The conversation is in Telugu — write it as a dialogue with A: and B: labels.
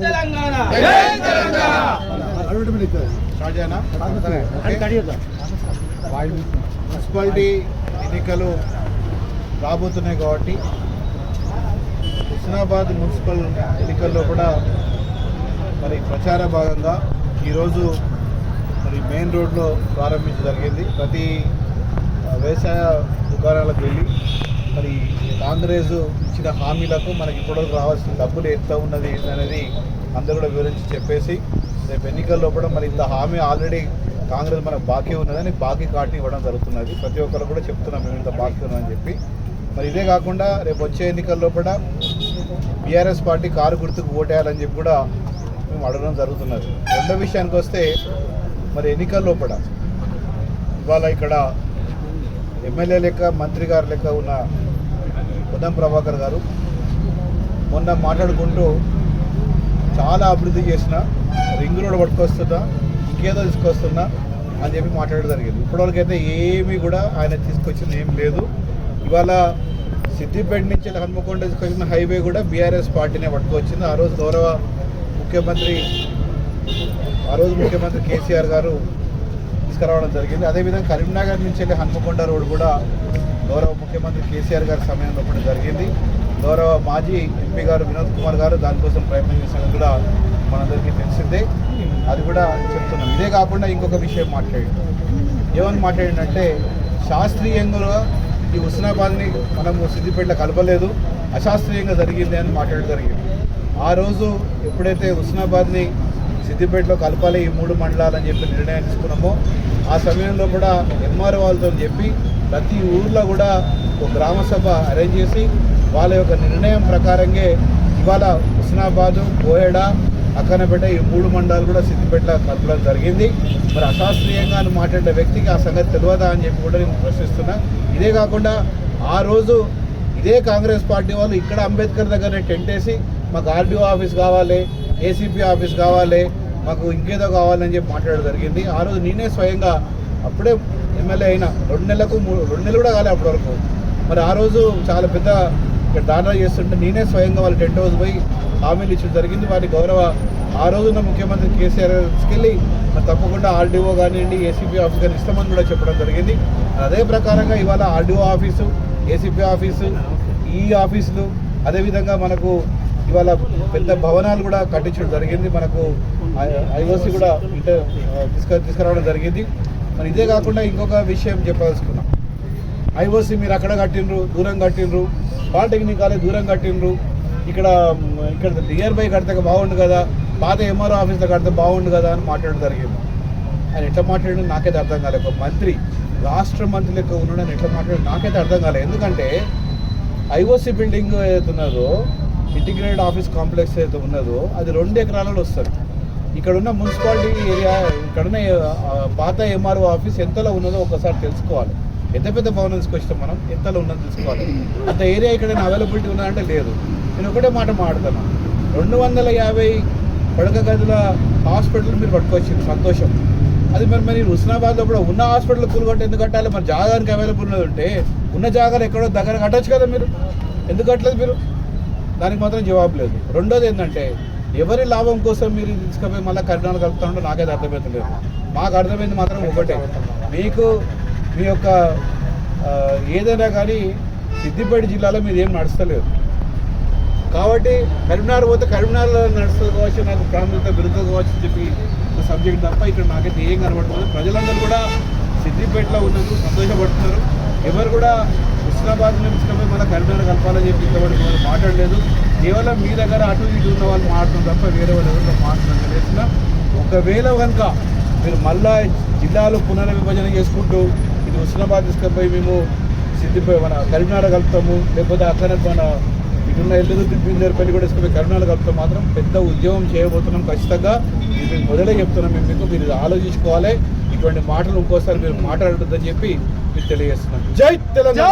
A: తెలంగాణ.
B: మున్సిపాలిటీ ఎన్నికలు రాబోతున్నాయి కాబట్టి హుస్నాబాద్ మున్సిపల్ ఎన్నికల్లో కూడా మరి ప్రచార భాగంగా ఈరోజు మరి మెయిన్ రోడ్లో ప్రారంభించడం జరిగింది. ప్రతి వ్యవసాయ దుకాణాలకు వెళ్ళి మరి కాంగ్రెస్ ఇచ్చిన హామీలకు మనకి ఇప్పటివరకు రావాల్సిన డబ్బులు ఎంత ఉన్నది అనేది అందరూ కూడా వివరించి చెప్పేసి రేపు ఎన్నికల్లో కూడా మరి ఇంత హామీ ఆల్రెడీ కాంగ్రెస్ మనకు బాకీ ఉన్నదని బాకీ కార్డుని ఇవ్వడం జరుగుతున్నది. ప్రతి ఒక్కరు కూడా చెప్తున్నాం మేము ఇంత బాకీ ఉన్నదని చెప్పి. మరి ఇదే కాకుండా రేపు వచ్చే ఎన్నికల్లో కూడా బీఆర్ఎస్ పార్టీ కారు గుర్తుకు ఓటేయాలని చెప్పి కూడా మేము అడగడం జరుగుతున్నది. రెండో విషయానికి వస్తే మరి ఎన్నికల్లో కూడా ఇవాళ ఇక్కడ ఎమ్మెల్యే లెక్క మంత్రి గారు లెక్క ఉన్న ఉదం ప్రభాకర్ గారు. మొన్న మాట్లాడుకుంటూ చాలా అభివృద్ధి చేసిన రింగ్ రోడ్ పట్టుకొస్తున్నా ఇంకేదో తీసుకొస్తున్నా అని చెప్పి మాట్లాడడం జరిగింది. ఇప్పటివరకైతే ఏమీ కూడా ఆయన తీసుకొచ్చింది ఏం లేదు. ఇవాళ సిద్దిపేట నుంచి హన్మకొండ తీసుకొచ్చిన హైవే కూడా బీఆర్ఎస్ పార్టీనే పట్టుకొచ్చింది. ఆ రోజు గౌరవ ముఖ్యమంత్రి ఆ రోజు ముఖ్యమంత్రి కేసీఆర్ గారు తీసుకురావడం జరిగింది. అదేవిధంగా కరీంనగర్ నుంచి వెళ్ళి హన్మకొండ రోడ్ కూడా గౌరవ ముఖ్యమంత్రి కేసీఆర్ గారి సమయంలో కూడా జరిగింది. గౌరవ మాజీ ఎంపీ గారు వినోద్ కుమార్ గారు దానికోసం ప్రయత్నం చేసినది కూడా మనందరికీ తెలిసిందే. అది కూడా చెప్తున్నాం ఇదే కాకుండా ఇంకొక విషయం మాట్లాడి ఏమని మాట్లాడిందంటే శాస్త్రీయంగా ఈ హుస్నాబాద్ని మనము సిద్దిపేటలో కలపలేదు అశాస్త్రీయంగా జరిగింది అని మాట్లాడడం జరిగింది. ఆ రోజు ఎప్పుడైతే హుస్నాబాద్ని సిద్దిపేటలో కలపాలి ఈ మూడు మండలాలని చెప్పి నిర్ణయం తీసుకున్నామో ఆ సమయంలో కూడా ఎంఆర్ఓ వాళ్ళతో చెప్పి ప్రతి ఊర్లో కూడా ఒక గ్రామ సభ అరేంజ్ చేసి వాళ్ళ యొక్క నిర్ణయం ప్రకారంగా ఇవాళ హుస్నాబాదు కోయడ అక్కనపేట ఈ మూడు మండలాలు కూడా సిద్దిపేట కలపడం జరిగింది. మరి అశాస్త్రీయంగా అని మాట్లాడే వ్యక్తికి ఆ సంగతి తెలియదా అని చెప్పి కూడా నేను ప్రశ్నిస్తున్నా. ఇదే కాకుండా ఆ రోజు ఇదే కాంగ్రెస్ పార్టీ వాళ్ళు ఇక్కడ అంబేద్కర్ దగ్గరనే టెంట్ వేసి మాకు ఆర్డీఓ ఆఫీస్ కావాలి ఏసీపీ ఆఫీస్ కావాలి మాకు ఇంకేదో కావాలని చెప్పి మాట్లాడడం జరిగింది. ఆ రోజు నేనే స్వయంగా అప్పుడే ఎమ్మెల్యే అయినా. రెండు నెలలకు మూడు రెండు నెలలు కూడా కాలే అప్పటి వరకు. మరి ఆ రోజు చాలా పెద్ద ఇక్కడ చేస్తుంటే నేనే స్వయంగా వాళ్ళ టెంట్ హౌస్ పోయి హామీలు ఇచ్చడం జరిగింది. వారి గౌరవ ఆ రోజున ముఖ్యమంత్రి కేసీఆర్ తీసుకెళ్ళి మరి తప్పకుండా ఆర్డీఓ కానివ్వండి ఏసీపీ ఆఫీస్ కానీ ఇస్తామని కూడా చెప్పడం జరిగింది. అదే ప్రకారంగా ఇవాళ ఆర్డీఓ ఆఫీసు ఏసీపీ ఆఫీసు ఈ ఆఫీసులు అదేవిధంగా మనకు ఇవాళ పెద్ద భవనాలు కూడా కట్టించడం జరిగింది. మనకు ఐఓసి కూడా ఇట తీసుకురావడం జరిగింది. మరి ఇదే కాకుండా ఇంకొక విషయం చెప్పదలుచుకున్నాం. ఐఓసి మీరు అక్కడ కట్టిండ్రు దూరం కట్టిండ్రు పాలిటెక్నిక్ కాలేజ్ దూరం కట్టిండ్రు ఇక్కడ ఇక్కడ నియర్ బై కడితే బాగుండు కదా పాత ఎంఆర్ఓ ఆఫీస్లో కడితే బాగుండు కదా అని మాట్లాడడం జరిగింది. ఆయన ఎట్లా మాట్లాడి నాకైతే అర్థం కాలేదు. ఒక మంత్రి రాష్ట్ర మంత్రి లెక్క ఉన్నాడని ఎట్లా మాట్లాడి నాకైతే అర్థం కాలేదు. ఎందుకంటే ఐఓసి బిల్డింగ్ ఏదైతే ఉన్నదో ఇంటిగ్రేటెడ్ ఆఫీస్ కాంప్లెక్స్ ఏదైతే ఉన్నదో అది రెండు ఎకరాలలో వస్తుంది. ఇక్కడ ఉన్న మున్సిపాలిటీ ఏరియా ఇక్కడున్న ఉన్న పాత ఎంఆర్ఓ ఆఫీస్ ఎంతలో ఉన్నదో ఒకసారి తెలుసుకోవాలి. ఎంత పెద్ద భవనం తీసుకొచ్చాం మనం ఎంతలో ఉన్నది తెలుసుకోవాలి. అంత ఏరియా ఇక్కడ అవైలబిలిటీ ఉన్నదంటే లేదు. నేను ఒకటే మాట మాట్లాడుతాను. రెండు వందల యాభై పడక గదుల హాస్పిటల్ మీరు పట్టుకొచ్చింది సంతోషం. అది మరి మరి హుస్నాబాద్లో కూడా ఉన్న హాస్పిటల్ కూలగొట్టి ఎందుకు కట్టాలి? మరి జాగానికి అవైలబుల్ ఉన్నది ఉంటే ఉన్న జాగాలు ఎక్కడో దగ్గర కట్టొచ్చు కదా మీరు? ఎందుకు కట్టలేదు మీరు? దానికి మాత్రం జవాబు లేదు. రెండోది ఏంటంటే ఎవరి లాభం కోసం మీరు తీసుకుపోయి మళ్ళీ కరీంనగర్ కలుపుతా ఉంటే నాకైతే అర్థమవుతలేదు మాకు అర్థమైంది మాత్రం ఒకటే. మీకు మీ యొక్క ఏదైనా కానీ సిద్దిపేట జిల్లాలో మీరు ఏం నడుస్తలేదు. కాబట్టి కరీంనగర్ పోతే కరీంనగర్లో నడుస్తుంది కావచ్చు నాకు ప్రాంతంతో విరుద్ధం కావచ్చు అని చెప్పి సబ్జెక్ట్ తప్ప ఇక్కడ నాకైతే ఏం కనబడుతుంది ప్రజలందరూ కూడా సిద్దిపేటలో ఉన్నందుకు సంతోషపడుతున్నారు. ఎవరు కూడా హుస్నాబాద్ నుంచి తీసుకుపోయి మళ్ళీ కరీంనగర్ కలపాలని చెప్పి ఇంతవరకు వాళ్ళు మాట్లాడలేదు. కేవలం మీ దగ్గర అటు ఇటు ఉన్న వాళ్ళు మాట్లాడడం తప్ప వేరే వాళ్ళు ఎవరితో మాట్లాడడం తెలిసిన ఒకవేళ కనుక మీరు మళ్ళా జిల్లాలో పునర్విభజన చేసుకుంటూ ఇది హుస్నాబాద్ తీసుకుపోయి మేము సిద్ధిపోయి మన కరీంనగర్ కలుపుతాము లేకపోతే అక్కడ మన ఇటున్న ఎల్లుగుద్ది దిగ్విందర్ పెళ్ళి కూడా తీసుకుపోయి కరీంనగర్ కలుపుతాం మాత్రం పెద్ద ఉద్యమం చేయబోతున్నాం ఖచ్చితంగా. ఇది మేము మొదలే చెప్తున్నాం మేము మీకు మీరు ఆలోచించుకోవాలి. ఇటువంటి మాటలు ఇంకోసారి మీరు మాట్లాడుతుందని చెప్పి మీరు తెలియజేస్తున్నాం జై తెలంగాణ.